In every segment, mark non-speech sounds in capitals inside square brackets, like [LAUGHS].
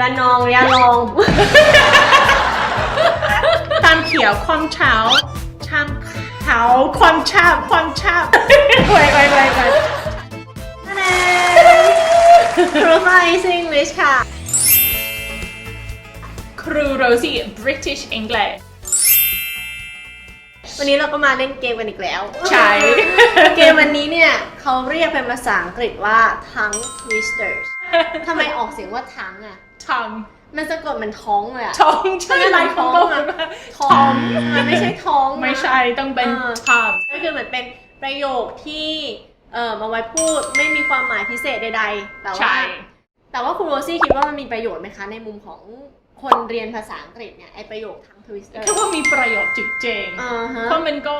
ระนองยะลองชามเขียวความเช้าชามขาวความชาบความชาบไวไวไวไวครูไฟซิงลิชค่ะ ครูโรซี่ British English วันนี้เราก็มาเล่นเกมกันอีกแล้ว ใช่ เกมวันนี้ เนี่ยเขาเรียกเป็นภาษาอังกฤษว่าทั้ง twisters ทำไมออกเสียงว่าทั้งอะท้องมันสะกดเหมันท้องเลยอะ ท้องใช่ไรของก็พูดว่าท้องมันไม่ใช่ท้องนะ ไม่ใช่ต้องเป็นเออท้องก็คือเหมือนเป็นประโยคที่เอ่อมาไว้พูดไม่มีความหมายพิเศษใดๆ แต่ว่า ใช่ แต่ว่าคุณโรซี่คิดว่ามันมีประโยชน์ไหมคะ ในมุมของคนเรียนภาษาอังกฤษเนี่ยไอประโยคทั้ง twister คือว่ามีประโยชน์จริงๆ อ่าฮะ เพราะมันก็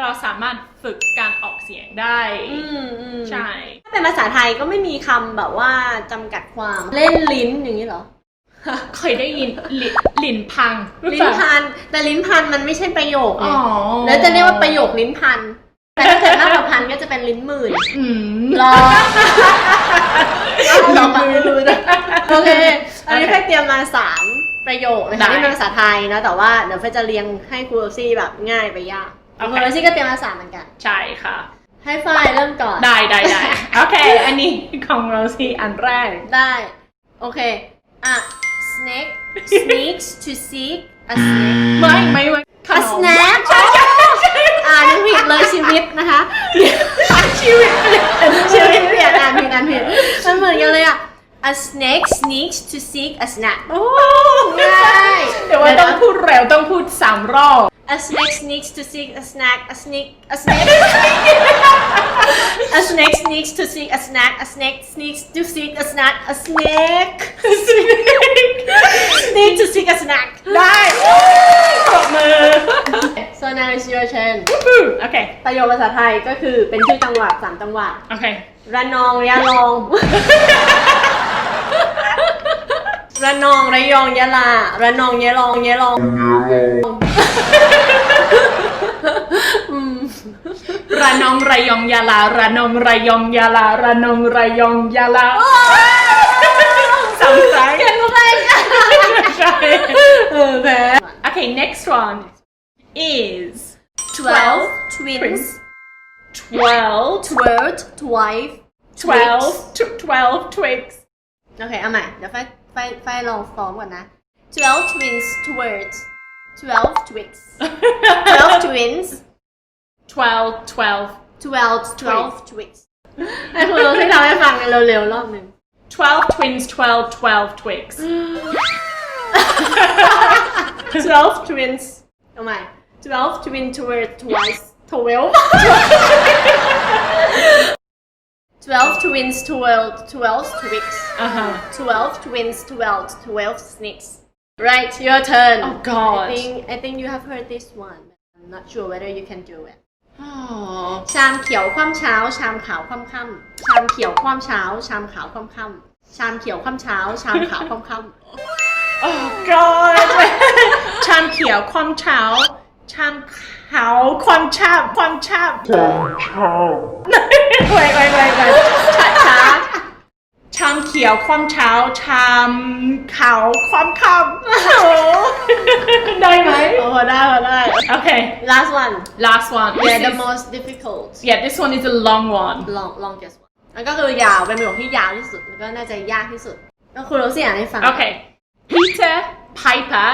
เราสามารถฝึกการออกเสียงได้ อืมอืมใช่ ถ้าเป็นภาษาไทยก็ไม่มีคำแบบว่าจำกัดความเล่นลิ้นอย่างนี้เหรอ เคยได้ยินลิลิ้นพังหรือลิ้เปนล่าพัน แต่ลิ้นพันมันไม่ใช่ประโยคอ๋ไงอแล้วจะเรียกว่าประโยคลิ้นพัน แต่ถ้าเกิดมากกว่าพันก็จะเป็นลิ้นหมื่นอืม รอลองมือดูนะโอเค อันนี้โอเคแค่เตรียมมาสามประโยคนะได้คะที่เป็นภาษาไทยนะแต่ว่าเดี๋ยวเฟยจะเรียงให้ครูโรซี่แบบง่ายไปยาก โอเคครูโรซี่ก็เตรียมมาสามเหมือนกัน ใช่ค่ะ ให้ฝ้ายเริ่มก่อน ได้ได้ได้โอเค อันนี้ของเราสิอันแรก ได้ โอเค อะ snake sneaks to seek a snake ไม่ไม่ไม่ข a นม snap ใช่ใช่ใช่อ่านผิดเลยชีวิตนะคะ ชีวิตเปลี่ยนชีวิตเปลี่ยนอ่านผิดอ่านผิดมันเหมือนกันเลยอะ a snake sneaks to seek a snack โอ้ ดสามรอบ A snake sneaks to seek a snack. A snake. A snake. a snake sneaks to seek a snack. A snake sneaks to seek a snack. A snake sneaks to seek a snack. ได้ปรบมือ So now it's your turn. โอเค ประโยคภาษาไทยก็คือเป็นชื่อจังหวัดสามจังหวัด โอเค ระนองยะลอง ระนองระยองยะลาระนองยะลองยะลองอืมระนองระยองยาลาระนองระยองยาลาระนองระยองยาลาสามครั้งเก่งมากใช่เออแพ้ Okay next one is 12 twins 12 twirled twice twelve tw- twelve twigs โอเคเอาใหม่เดี๋ยวไฟ ไฟไฟลองฟ้องก่อนนะ 12 twins twirled 12 twigs 12 [LAUGHS] [LAUGHS] twins twelve twelve 12 12 twigs [LAUGHS] ให้คุณรู้ที่ทำให้ฟังกันเร็วๆ รอบหนึ่ง twelve twins twelve twelve twigs 12 twins เอาใหม่ 12 twin twirled twice 12 12 twins twirled 12 twigs อ่าฮะ 12 twins, 12, 12 snakes. Right, your turn. Oh, God. I think I think you have heard this one. I'm not sure whether you can do it. อ๋อ ชามเขียวคว่ำเช้า ชามขาวคว่ำค่ำชามเขียวคว่ำเช้า ชามขาวคว่ำค่ำชามเขียวคว่ำเช้า ชามขาวคว่ำค่ [LAUGHS] Oh god [LAUGHS] ชามเขียวความเช้า ชามขาวความชาบความชาบไวไวไวไวช้าช้าชามเขียวความเช้า ชามขาวความค่ำโอ้โหได้ไหมำโอ้พอได้พอได้ Okay Last one. last one Yeah, This the is- most difficult. yeah this one is a long one Long longest one. แล้วก็คือยาวเป็นประโยคที่ยาวที่สุดแล้วก็น่าจะยากที่สุดก็คุณรู้สิอ่านให้ฟัง Okay. Peter Piper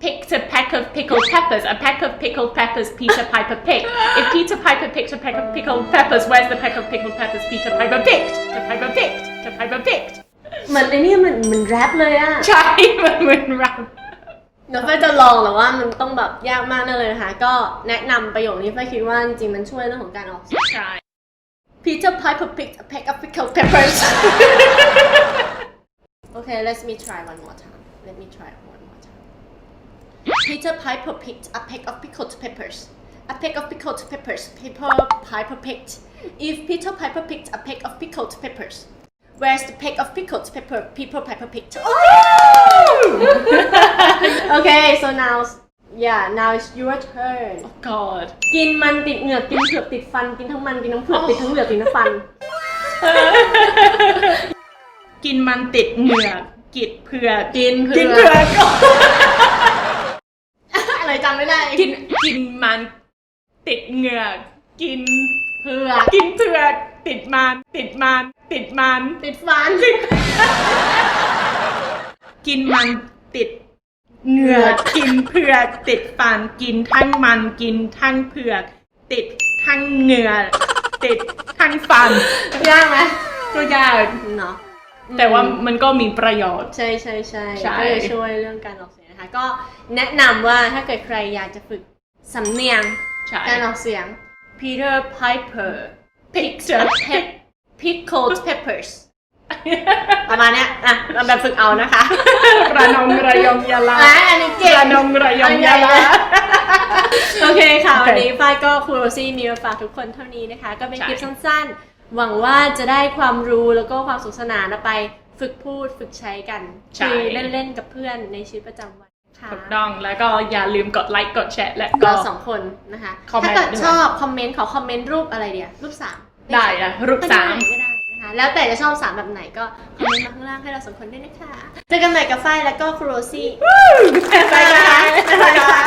picked a peck of pickled peppers. A peck of pickled peppers Peter Piper picked. If Peter Piper picked a peck of pickled peppers, where's the peck of pickled peppers Peter Piper picked? Peter Piper picked. Peter Piper picked. เหมือนไอ้นี่มันเหมือนแรปเลยอะ ใช่มันเหมือนรเดี๋ยวเฟยจะลองแต่ว่ามันต้องแบบยากมากแน่เลยนะคะ ก็แนะนำประโยคนี้เฟยคิดว่าจริงๆมันช่วยเรื่องของการออกเสียงใช่ Peter Piper picked a peck of pickled peppers Okay let me try one more time Let me try one more time Peter Piper picked a peck of pickled peppers A peck of pickled peppers Peter Piper picked If Peter Piper picked a peck of pickled peppers Where's the peck of pickled pepper Peter Piper picked [LAUGHS] Okay so now yeah now it's your turn Oh God. กินมันติดเหงือกกินเผือกติดฟันกินทั้งมันกินทั้งเผือกติดทั้งเหงือกติดทั้งฟัน กินมันติดเหงือก กินเผือก กินเผื กิน อก เผือ [LAUGHS] กอะไรจำไม่ได้กินกินมันติดเหงือกกินเผือกกินเผือกติดมันติดมันติดมันติดฟันกินมันติดเหงือกกินเผือกติดฟันกินทั้งมันกินทั้งเผือก ติดทั้งเหงือกติดทั้งฟันยากไหมก็ยากเนาะแต่ว่ามันก็มีประโยชน์ ใช่ใช่ใช่ใช่ก็จะช่วยเรื่องการออกเสียง นะคะ ก็แนะนำว่าถ้าเกิดใครอยากจะฝึกสำเนียงใช่การออกเสียง Peter Piper picture Pe- pickled peppers ประมาณเนี้ยอะเราแบบฝึกเอานะคะระนองระยองยาลาอะอันนี้เก่งระนองระยองยาลาโอเคค่ะโอเควันนี้ฝ้ายก็ครูโรซี่มีมาฝากทุกคนเท่านี้นะคะ ก็เป็นใช่คลิปสั้นๆ หวังว่าจะได้ความรู้แล้วก็ความสนุขสนานเอาไป ฝึกพูดฝึกใช้กันใช่คุยเล่นๆกับเพื่อนในชีวิตประจำวันค่ะ ถูกต้องแล้วก็อย่าลืมกดไลค์กดแชร์และก็เราสองคนนะคะคอมเมนต์ถ้าเกิดด้วยชอบคอมเมนต์ขอคอมเมนต์รูปอะไรเดียวรูปสามได้อะรูปก็สามได้ก็ได้นะคะแล้วแต่จะชอบสามแบบไหนก็คอมเมนต์มาข้างล่างให้เราสองคนด้วยนะคะเจอกันใหม่กับฝ้ายแล้วก็ครูโรซี่บ๊ายบายบ๊ายบาย